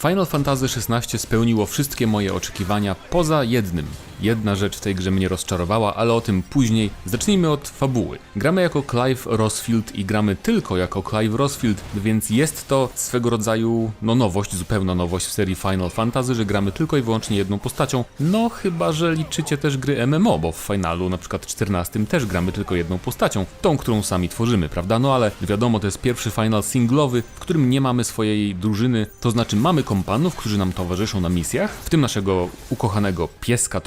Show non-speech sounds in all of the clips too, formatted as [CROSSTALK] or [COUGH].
Final Fantasy XVI spełniło wszystkie moje oczekiwania poza jednym. Jedna rzecz w tej grze mnie rozczarowała, ale o tym później. Zacznijmy od fabuły. Gramy jako Clive Rosfield i gramy tylko jako Clive Rosfield, więc jest to swego rodzaju no nowość, zupełna nowość w serii Final Fantasy, że gramy tylko i wyłącznie jedną postacią. No chyba, że liczycie też gry MMO, bo w finalu na przykład 14 też gramy tylko jedną postacią, tą, którą sami tworzymy, prawda? No ale wiadomo, to jest pierwszy final singlowy, w którym nie mamy swojej drużyny, to znaczy mamy kompanów, którzy nam towarzyszą na misjach, w tym naszego ukochanego pieska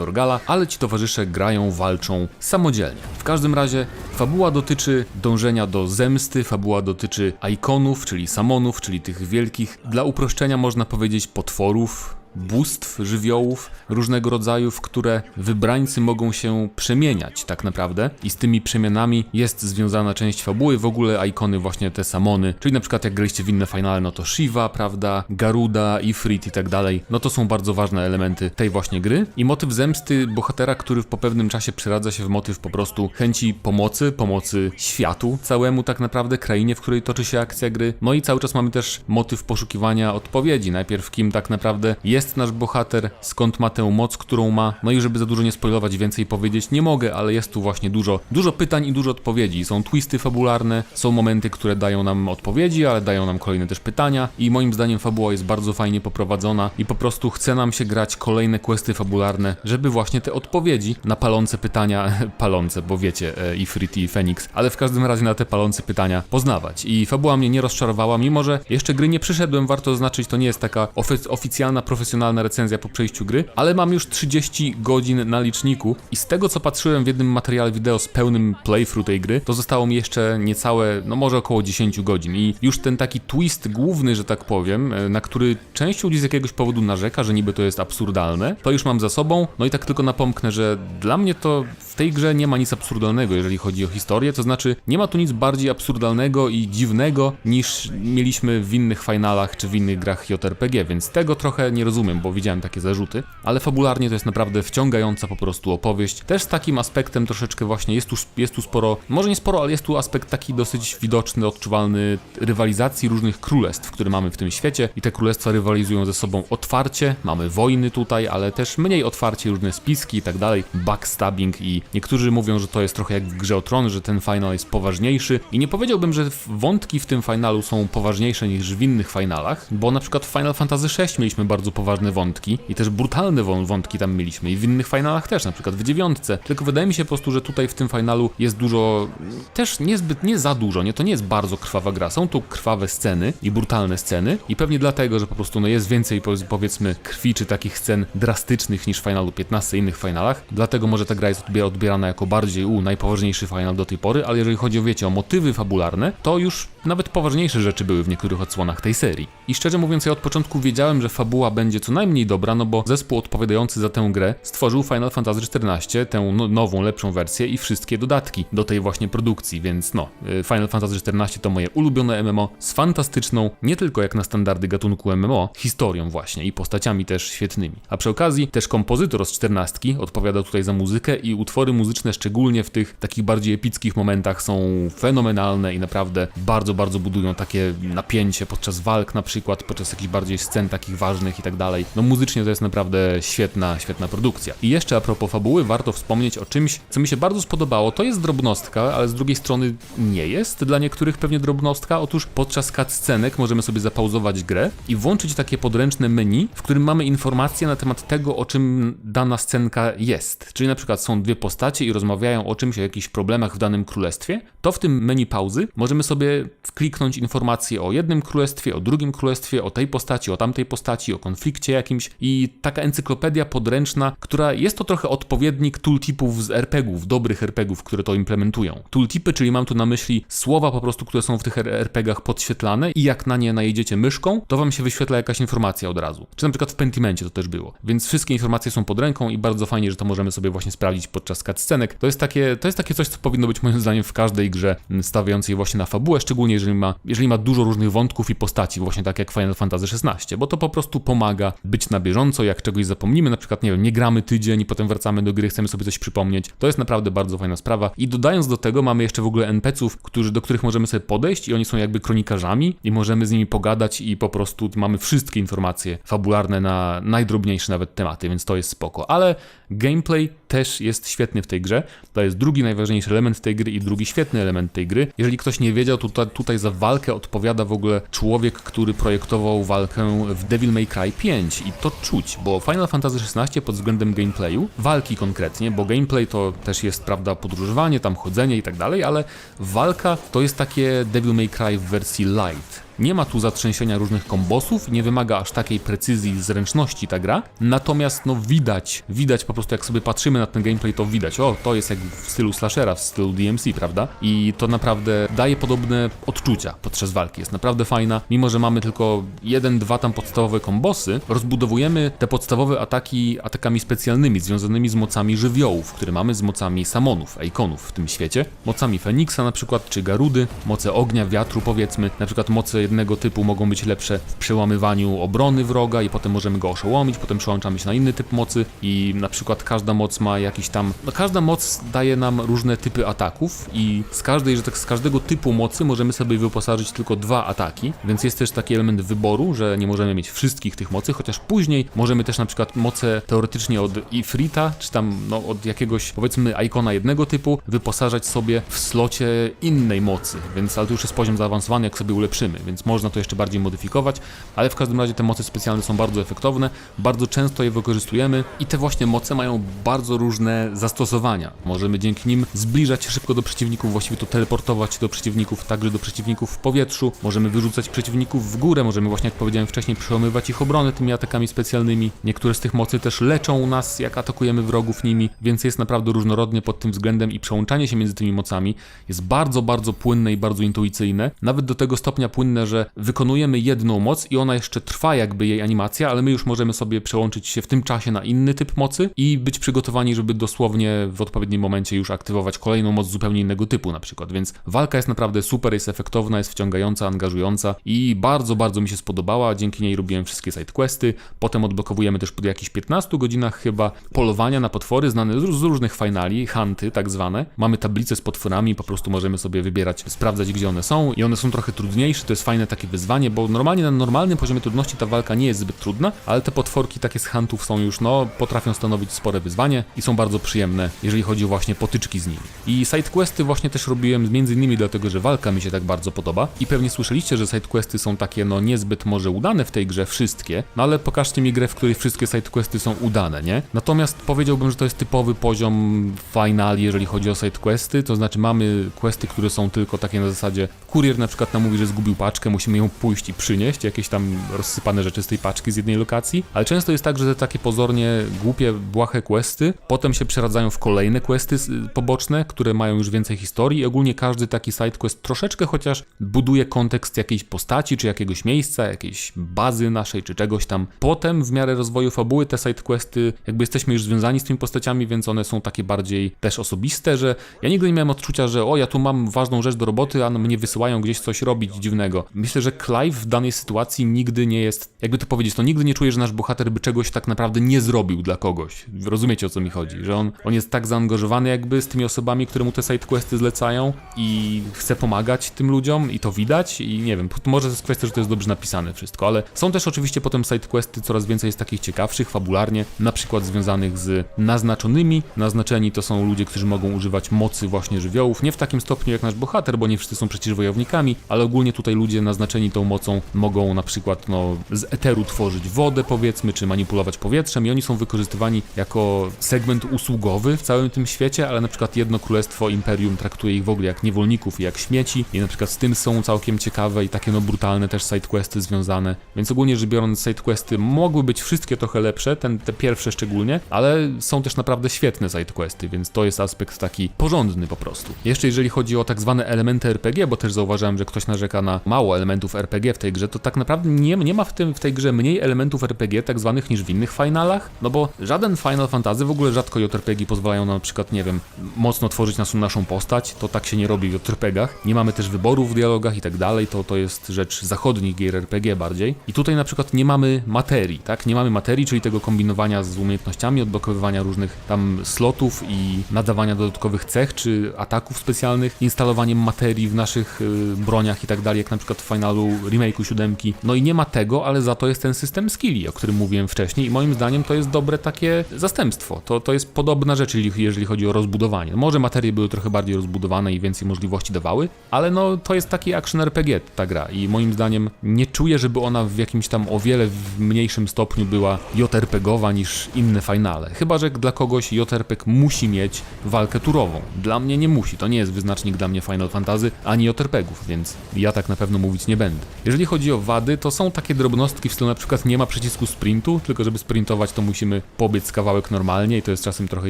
Ale ci towarzysze grają, walczą samodzielnie. W każdym razie fabuła dotyczy dążenia do zemsty, fabuła dotyczy ikonów, czyli samonów, czyli tych wielkich, dla uproszczenia można powiedzieć potworów, bóstw, żywiołów różnego rodzaju, w które wybrańcy mogą się przemieniać tak naprawdę. I z tymi przemianami jest związana część fabuły, w ogóle ikony właśnie te samony, czyli na przykład jak graliście w inne finale, no to Shiva, prawda, Garuda, Ifrit i tak dalej, no to są bardzo ważne elementy tej właśnie gry. I motyw zemsty bohatera, który po pewnym czasie przeradza się w motyw po prostu chęci pomocy, pomocy światu całemu tak naprawdę, krainie, w której toczy się akcja gry, no i cały czas mamy też motyw poszukiwania odpowiedzi, najpierw kim tak naprawdę jest nasz bohater, skąd ma tę moc, którą ma. No i żeby za dużo nie spoilować, więcej powiedzieć nie mogę, ale jest tu właśnie dużo, dużo pytań i dużo odpowiedzi. Są twisty fabularne, są momenty, które dają nam odpowiedzi, ale dają nam kolejne też pytania i moim zdaniem fabuła jest bardzo fajnie poprowadzona i po prostu chce nam się grać kolejne questy fabularne, żeby właśnie te odpowiedzi na palące pytania, [LAUGHS] palące, bo wiecie, e, Ifrit i Phoenix, ale w każdym razie na te palące pytania poznawać. I fabuła mnie nie rozczarowała, mimo że jeszcze gry nie przyszedłem, warto zaznaczyć, to nie jest taka ofi- oficjalna, profesjonalna recenzja po przejściu gry, ale mam już 30 godzin na liczniku i z tego co patrzyłem w jednym materiale wideo z pełnym playthrough tej gry, to zostało mi jeszcze niecałe, no może około 10 godzin. I już ten taki twist główny, że tak powiem, e, na który część ludzi z jakiegoś powodu narzeka, że niby to jest absurdalne, to już mam za sobą, no i tak tylko napomknę, że dla mnie to w tej grze nie ma nic absurdalnego, jeżeli chodzi o historię, to znaczy nie ma tu nic bardziej absurdalnego i dziwnego niż mieliśmy w innych finalach czy w innych grach JRPG, więc tego trochę nie rozumiem, bo widziałem takie zarzuty, ale fabularnie to jest naprawdę wciągająca po prostu opowieść. Też z takim aspektem troszeczkę właśnie jest tu, jest tu sporo, może nie sporo, ale jest tu aspekt taki dosyć widoczny, odczuwalny rywalizacji różnych królestw, które mamy w tym świecie. I te królestwa rywalizują ze sobą otwarcie, mamy wojny tutaj, ale też mniej otwarcie, różne spiski i tak dalej, backstabbing i niektórzy mówią, że to jest trochę jak w grze o tron, że ten final jest poważniejszy i nie powiedziałbym, że wątki w tym finalu są poważniejsze niż w innych finalach, bo na przykład w Final Fantasy VI mieliśmy bardzo poważne wątki i też brutalne wą- wątki tam mieliśmy i w innych finalach też, na przykład w dziewiątce, tylko wydaje mi się po prostu, że tutaj w tym finalu jest dużo, też niezbyt, nie za dużo, nie, to nie jest bardzo krwawa gra, są tu krwawe sceny i brutalne sceny i pewnie dlatego, że po prostu no jest więcej powiedz- powiedzmy krwi czy takich scen drastycznych niż w finalu 15 i innych finalach, dlatego może ta gra jest odbiera- odbierana jako bardziej u najpoważniejszy final do tej pory, ale jeżeli chodzi wiecie o motywy fabularne, to już nawet poważniejsze rzeczy były w niektórych odsłonach tej serii. I szczerze mówiąc, ja od początku wiedziałem, że fabuła będzie co najmniej dobra, no bo zespół odpowiadający za tę grę stworzył Final Fantasy XIV, tę no, nową, lepszą wersję i wszystkie dodatki do tej właśnie produkcji, więc no, y, Final Fantasy XIV to moje ulubione MMO z fantastyczną, nie tylko jak na standardy gatunku MMO, historią właśnie i postaciami też świetnymi. A przy okazji też kompozytor z XIV odpowiada tutaj za muzykę i utwory muzyczne, szczególnie w tych takich bardziej epickich momentach są fenomenalne i naprawdę bardzo, bardzo budują takie napięcie podczas walk na przykład, podczas jakichś bardziej scen takich ważnych i tak dalej. No muzycznie to jest naprawdę świetna, świetna produkcja. I jeszcze a propos fabuły, warto wspomnieć o czymś, co mi się bardzo spodobało. To jest drobnostka, ale z drugiej strony nie jest dla niektórych pewnie drobnostka. Otóż podczas cutscenek możemy sobie zapauzować grę i włączyć takie podręczne menu, w którym mamy informacje na temat tego, o czym dana scenka jest. Czyli na przykład są dwie postacie i rozmawiają o czymś, o jakichś problemach w danym królestwie, to w tym menu pauzy możemy sobie wkliknąć informacje o jednym królestwie, o drugim królestwie, o tej postaci, o tamtej postaci, o konflikcie jakimś i taka encyklopedia podręczna, która jest to trochę odpowiednik tooltipów z RPGów, dobrych RPGów, które to implementują. Tooltipy, czyli mam tu na myśli słowa po prostu, które są w tych RPGach podświetlane i jak na nie najedziecie myszką, to wam się wyświetla jakaś informacja od razu. Czy na przykład w Pentimencie to też było. Więc wszystkie informacje są pod ręką i bardzo fajnie, że to możemy sobie właśnie sprawdzić podczas cutscenek. To jest takie, to jest takie coś, co powinno być moim zdaniem w każdej grze m, stawiającej właśnie na fabułę, szczególnie jeżeli ma, jeżeli ma dużo różnych wątków i postaci, właśnie tak jak Final Fantasy XVI, bo to po prostu pomaga być na bieżąco, jak czegoś zapomnimy, na przykład, nie wiem, nie gramy tydzień i potem wracamy do gry, chcemy sobie coś przypomnieć. To jest naprawdę bardzo fajna sprawa. I dodając do tego, mamy jeszcze w ogóle NPC-ów, którzy, do których możemy sobie podejść i oni są jakby kronikarzami i możemy z nimi pogadać i po prostu mamy wszystkie informacje fabularne na najdrobniejsze nawet tematy, więc to jest spoko. Ale gameplay też jest świetny w tej grze. To jest drugi najważniejszy element tej gry i drugi świetny element tej gry. Jeżeli ktoś nie wiedział, to tutaj, tutaj za walkę odpowiada w ogóle człowiek, który projektował walkę w Devil May Cry 5 i to czuć, bo Final Fantasy XVI pod względem gameplayu, walki konkretnie, bo gameplay to też jest, prawda, podróżowanie, tam chodzenie i tak dalej, ale walka to jest takie Devil May Cry w wersji light. Nie ma tu zatrzęsienia różnych kombosów, nie wymaga aż takiej precyzji i zręczności ta gra, natomiast no widać, widać po prostu jak sobie patrzymy na ten gameplay, to widać, o, to jest jak w stylu slashera, w stylu DMC, prawda? I to naprawdę daje podobne odczucia podczas walki, jest naprawdę fajna, mimo że mamy tylko jeden, dwa tam podstawowe kombosy, rozbudowujemy te podstawowe ataki atakami specjalnymi, związanymi z mocami żywiołów, które mamy z mocami samonów, ikonów w tym świecie, mocami Feniksa na przykład, czy Garudy, moce ognia, wiatru powiedzmy, na przykład moce jednego typu mogą być lepsze w przełamywaniu obrony wroga i potem możemy go oszołomić, potem przełączamy się na inny typ mocy i na przykład każda moc ma jakiś tam, no każda moc daje nam różne typy ataków i z każdej, że tak z każdego typu mocy możemy sobie wyposażyć tylko dwa ataki, więc jest też taki element wyboru, że nie możemy mieć wszystkich tych mocy, chociaż później możemy też na przykład moce teoretycznie od Ifrita, czy tam no, od jakiegoś powiedzmy ikona jednego typu wyposażać sobie w slocie innej mocy, więc ale to już jest poziom zaawansowany, jak sobie ulepszymy, więc można to jeszcze bardziej modyfikować, ale w każdym razie te moce specjalne są bardzo efektowne, bardzo często je wykorzystujemy i te właśnie moce mają bardzo różne zastosowania. Możemy dzięki nim zbliżać się szybko do przeciwników, właściwie to teleportować się do przeciwników, także do przeciwników w powietrzu, możemy wyrzucać przeciwników w górę, możemy właśnie jak powiedziałem wcześniej przełamywać ich obronę tymi atakami specjalnymi. Niektóre z tych mocy też leczą nas, jak atakujemy wrogów nimi, więc jest naprawdę różnorodnie pod tym względem i przełączanie się między tymi mocami jest bardzo, bardzo płynne i bardzo intuicyjne. Nawet do tego stopnia płynne, że wykonujemy jedną moc i ona jeszcze trwa jakby jej animacja, ale my już możemy sobie przełączyć się w tym czasie na inny typ mocy i być przygotowani, żeby dosłownie w odpowiednim momencie już aktywować kolejną moc zupełnie innego typu na przykład. Więc walka jest naprawdę super, jest efektowna, jest wciągająca, angażująca i bardzo, bardzo mi się spodobała. Dzięki niej robiłem wszystkie sidequesty. Potem odblokowujemy też po jakichś 15 godzinach chyba polowania na potwory znane z różnych finali, hunty tak zwane. Mamy tablicę z potworami, po prostu możemy sobie wybierać, sprawdzać gdzie one są i one są trochę trudniejsze, to jest fajne takie wyzwanie, bo normalnie na normalnym poziomie trudności ta walka nie jest zbyt trudna, ale te potworki takie z huntów są już, no, potrafią stanowić spore wyzwanie i są bardzo przyjemne, jeżeli chodzi właśnie potyczki z nimi. I sidequesty właśnie też robiłem między innymi dlatego, że walka mi się tak bardzo podoba i pewnie słyszeliście, że sidequesty są takie, no, niezbyt może udane w tej grze wszystkie, no ale pokażcie mi grę, w której wszystkie sidequesty są udane, nie? Natomiast powiedziałbym, że to jest typowy poziom final, jeżeli chodzi o sidequesty, to znaczy mamy questy, które są tylko takie na zasadzie kurier na przykład nam mówi, że zgubił paczkę, musimy ją pójść i przynieść, jakieś tam rozsypane rzeczy z tej paczki z jednej lokacji, ale często jest tak, że te takie pozornie głupie, błahe questy potem się przeradzają w kolejne questy poboczne, które mają już więcej historii i ogólnie każdy taki sidequest troszeczkę chociaż buduje kontekst jakiejś postaci, czy jakiegoś miejsca, jakiejś bazy naszej, czy czegoś tam. Potem w miarę rozwoju fabuły te sidequesty, jakby jesteśmy już związani z tymi postaciami, więc one są takie bardziej też osobiste, że ja nigdy nie miałem odczucia, że o, ja tu mam ważną rzecz do roboty, a mnie wysyłają gdzieś coś robić dziwnego. Myślę, że Clive w danej sytuacji nigdy nie jest, jakby to powiedzieć, no nigdy nie czuje, że nasz bohater by czegoś tak naprawdę nie zrobił dla kogoś. Rozumiecie o co mi chodzi, że on, on jest tak zaangażowany jakby z tymi osobami, które mu te sidequesty zlecają i chce pomagać tym ludziom i to widać i nie wiem, może to jest kwestia, że to jest dobrze napisane wszystko, ale są też oczywiście potem sidequesty, coraz więcej jest takich ciekawszych fabularnie, na przykład związanych z naznaczonymi. Naznaczeni to są ludzie, którzy mogą używać mocy właśnie żywiołów, nie w takim stopniu jak nasz bohater, bo nie wszyscy są przecież wojownikami, ale ogólnie tutaj ludzie naznaczeni tą mocą mogą na przykład no, z eteru tworzyć wodę powiedzmy, czy manipulować powietrzem i oni są wykorzystywani jako segment usługowy w całym tym świecie, ale na przykład jedno królestwo imperium traktuje ich w ogóle jak niewolników i jak śmieci i na przykład z tym są całkiem ciekawe i takie no brutalne też sidequesty związane, więc ogólnie rzecz biorąc sidequesty mogły być wszystkie trochę lepsze, ten, te pierwsze szczególnie, ale są też naprawdę świetne sidequesty, więc to jest aspekt taki porządny po prostu. Jeszcze jeżeli chodzi o tak zwane elementy RPG, bo też zauważyłem, że ktoś narzeka na mało elementów RPG w tej grze, to tak naprawdę nie, nie ma w, tym, w tej grze mniej elementów RPG tak zwanych niż w innych finalach, no bo żaden Final Fantasy, w ogóle rzadko JRPG pozwalają na przykład, nie wiem, mocno tworzyć naszą, naszą postać, to tak się nie robi w JRPGach. Nie mamy też wyborów w dialogach i tak dalej, to, to jest rzecz zachodnich gier RPG bardziej. I tutaj na przykład nie mamy materii, tak? Nie mamy materii, czyli tego kombinowania z umiejętnościami, odblokowywania różnych tam slotów i nadawania dodatkowych cech czy ataków specjalnych, instalowaniem materii w naszych y, broniach i tak dalej, jak na przykład w finalu remake'u 7. No i nie ma tego, ale za to jest ten system skilli, o którym mówiłem wcześniej i moim zdaniem to jest dobre takie zastępstwo. To, to jest podobna rzecz, jeżeli, chodzi o rozbudowanie. Może materie były trochę bardziej rozbudowane i więcej możliwości dawały, ale no to jest taki action RPG ta gra i moim zdaniem nie czuję, żeby ona w jakimś tam o wiele mniejszym stopniu była JRPGowa niż inne finale. Chyba, że dla kogoś JRPG musi mieć walkę turową. Dla mnie nie musi, to nie jest wyznacznik dla mnie Final Fantasy ani JRPGów, więc ja tak na pewno mówić nie będę. Jeżeli chodzi o wady, to są takie drobnostki w stylu na przykład nie ma przycisku sprintu, tylko żeby sprintować to musimy pobiec kawałek normalnie i to jest czasem trochę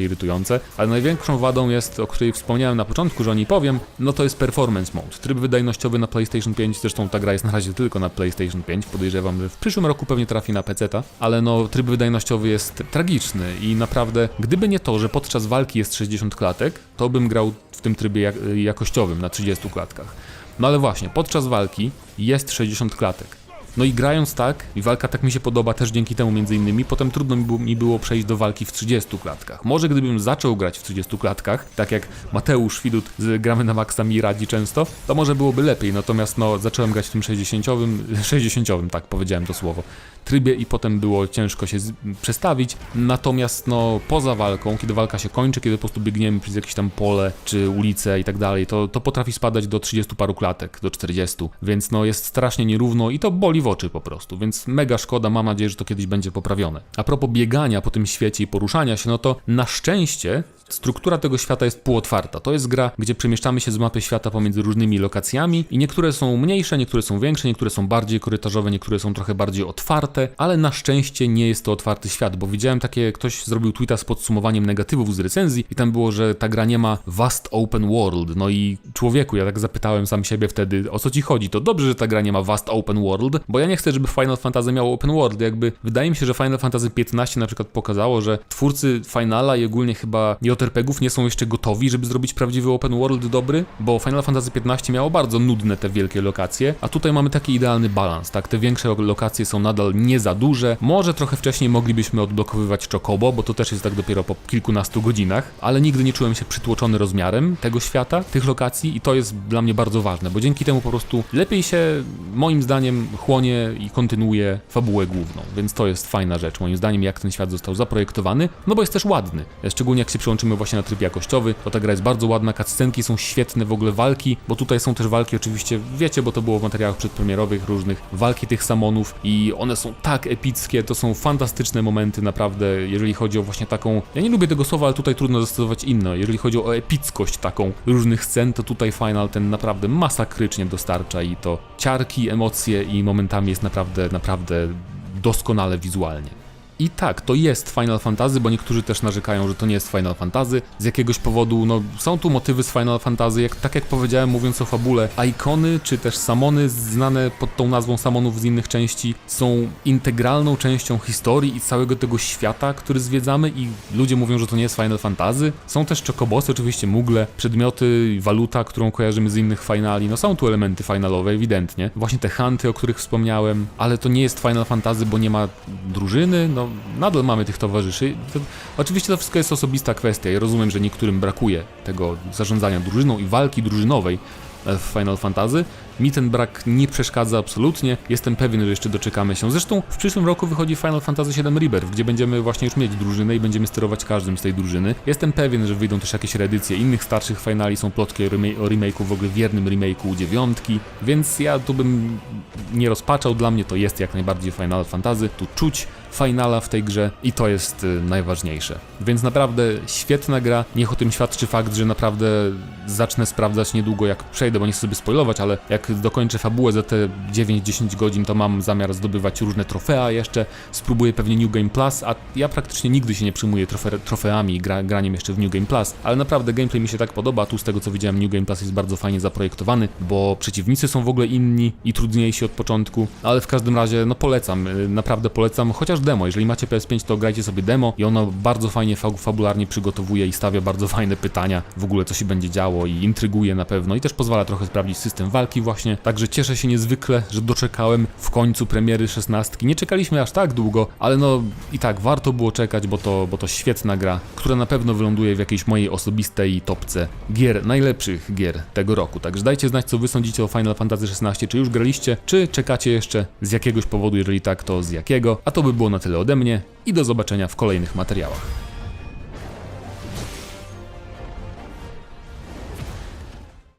irytujące, ale największą wadą jest, o której wspomniałem na początku, że o niej powiem, no to jest performance mode. Tryb wydajnościowy na PlayStation 5, zresztą ta gra jest na razie tylko na PlayStation 5, podejrzewam, że w przyszłym roku pewnie trafi na PC-ta, ale no tryb wydajnościowy jest tragiczny i naprawdę, gdyby nie to, że podczas walki jest 60 klatek, to bym grał w tym trybie jak jakościowym na 30 klatkach. No ale właśnie, podczas walki jest 60 klatek. No i grając tak, i walka tak mi się podoba też dzięki temu między innymi, potem trudno mi było, mi było przejść do walki w 30 klatkach. Może gdybym zaczął grać w 30 klatkach, tak jak Mateusz Widut z Gramy na Maxa mi radzi często, to może byłoby lepiej, natomiast no zacząłem grać w tym 60, 60, [LAUGHS] tak powiedziałem to słowo, trybie i potem było ciężko się przestawić, natomiast no poza walką, kiedy walka się kończy, kiedy po prostu biegniemy przez jakieś tam pole, czy ulice i tak dalej, to, to potrafi spadać do 30 paru klatek, do 40, więc no jest strasznie nierówno i to boli w oczy po prostu, więc mega szkoda, mam nadzieję, że to kiedyś będzie poprawione. A propos biegania po tym świecie i poruszania się, no to na szczęście struktura tego świata jest półotwarta. To jest gra, gdzie przemieszczamy się z mapy świata pomiędzy różnymi lokacjami i niektóre są mniejsze, niektóre są większe, niektóre są bardziej korytarzowe, niektóre są trochę bardziej otwarte, ale na szczęście nie jest to otwarty świat, bo widziałem takie, ktoś zrobił tweeta z podsumowaniem negatywów z recenzji i tam było, że ta gra nie ma vast open world. No i człowieku, ja tak zapytałem sam siebie wtedy, o co ci chodzi? To dobrze, że ta gra nie ma vast open world, bo ja nie chcę, żeby Final Fantasy miało open world. Jakby wydaje mi się, że Final Fantasy XV na przykład pokazało, że twórcy Finala i ogólnie chyba JRPG-ów nie są jeszcze gotowi, żeby zrobić prawdziwy open world dobry, bo Final Fantasy XV miało bardzo nudne te wielkie lokacje, a tutaj mamy taki idealny balans, tak? Te większe lokacje są nadal nie za duże. Może trochę wcześniej moglibyśmy odblokowywać Chocobo, bo to też jest tak dopiero po kilkunastu godzinach, ale nigdy nie czułem się przytłoczony rozmiarem tego świata, tych lokacji i to jest dla mnie bardzo ważne, bo dzięki temu po prostu lepiej się moim zdaniem chłonie i kontynuuje fabułę główną, więc to jest fajna rzecz. Moim zdaniem, jak ten świat został zaprojektowany, no bo jest też ładny, szczególnie jak się przyłączymy właśnie na tryb jakościowy, to ta gra jest bardzo ładna, cutscenki są świetne, w ogóle walki, bo tutaj są też walki oczywiście, wiecie, bo to było w materiałach przedpremierowych różnych, walki tych samonów i one są tak epickie, to są fantastyczne momenty naprawdę, jeżeli chodzi o właśnie taką, ja nie lubię tego słowa, ale tutaj trudno zastosować inne, jeżeli chodzi o epickość taką różnych scen, to tutaj Final ten naprawdę masakrycznie dostarcza i to ciarki, emocje i momentami jest naprawdę, naprawdę doskonale wizualnie. I tak, to jest Final Fantasy, bo niektórzy też narzekają, że to nie jest Final Fantasy. Z jakiegoś powodu, no, są tu motywy z Final Fantasy, jak, tak jak powiedziałem, mówiąc o fabule, ikony czy też samony znane pod tą nazwą samonów z innych części są integralną częścią historii i całego tego świata, który zwiedzamy i ludzie mówią, że to nie jest Final Fantasy. Są też czokobosy, oczywiście mugle, przedmioty, waluta, którą kojarzymy z innych finali. No są tu elementy finalowe, ewidentnie. Właśnie te hunty, o których wspomniałem, ale to nie jest Final Fantasy, bo nie ma drużyny, no nadal mamy tych towarzyszy. To, oczywiście to wszystko jest osobista kwestia. Ja rozumiem, że niektórym brakuje tego zarządzania drużyną i walki drużynowej e, w Final Fantasy. Mi ten brak nie przeszkadza absolutnie. Jestem pewien, że jeszcze doczekamy się. Zresztą w przyszłym roku wychodzi Final Fantasy VII Rebirth, gdzie będziemy właśnie już mieć drużynę i będziemy sterować każdym z tej drużyny. Jestem pewien, że wyjdą też jakieś reedycje innych starszych finali, są plotki o, remake, o remake'u, w ogóle wiernym remake'u dziewiątki, więc ja tu bym nie rozpaczał. Dla mnie to jest jak najbardziej Final Fantasy. Tu czuć finala w tej grze i to jest y, najważniejsze. Więc naprawdę świetna gra. Niech o tym świadczy fakt, że naprawdę zacznę sprawdzać niedługo, jak przejdę, bo nie chcę sobie spoilować, ale jak dokończę fabułę za te 9-10 godzin, to mam zamiar zdobywać różne trofea jeszcze, spróbuję pewnie New Game Plus, a ja praktycznie nigdy się nie przyjmuję trofe, trofeami gra, graniem jeszcze w New Game Plus, ale naprawdę gameplay mi się tak podoba, tu z tego co widziałem New Game Plus jest bardzo fajnie zaprojektowany, bo przeciwnicy są w ogóle inni i trudniejsi od początku, ale w każdym razie no polecam, y, naprawdę polecam, chociaż demo, jeżeli macie PS5 to grajcie sobie demo i ono bardzo fajnie fa- fabularnie przygotowuje i stawia bardzo fajne pytania w ogóle co się będzie działo i intryguje na pewno i też pozwala trochę sprawdzić system walki właśnie, także cieszę się niezwykle, że doczekałem w końcu premiery 16. Nie czekaliśmy aż tak długo, ale no i tak warto było czekać, bo to, bo to świetna gra, która na pewno wyląduje w jakiejś mojej osobistej topce gier, najlepszych gier tego roku. Także dajcie znać co wy sądzicie o Final Fantasy 16, czy już graliście, czy czekacie jeszcze z jakiegoś powodu, jeżeli tak to z jakiego. A to by było na tyle ode mnie i do zobaczenia w kolejnych materiałach.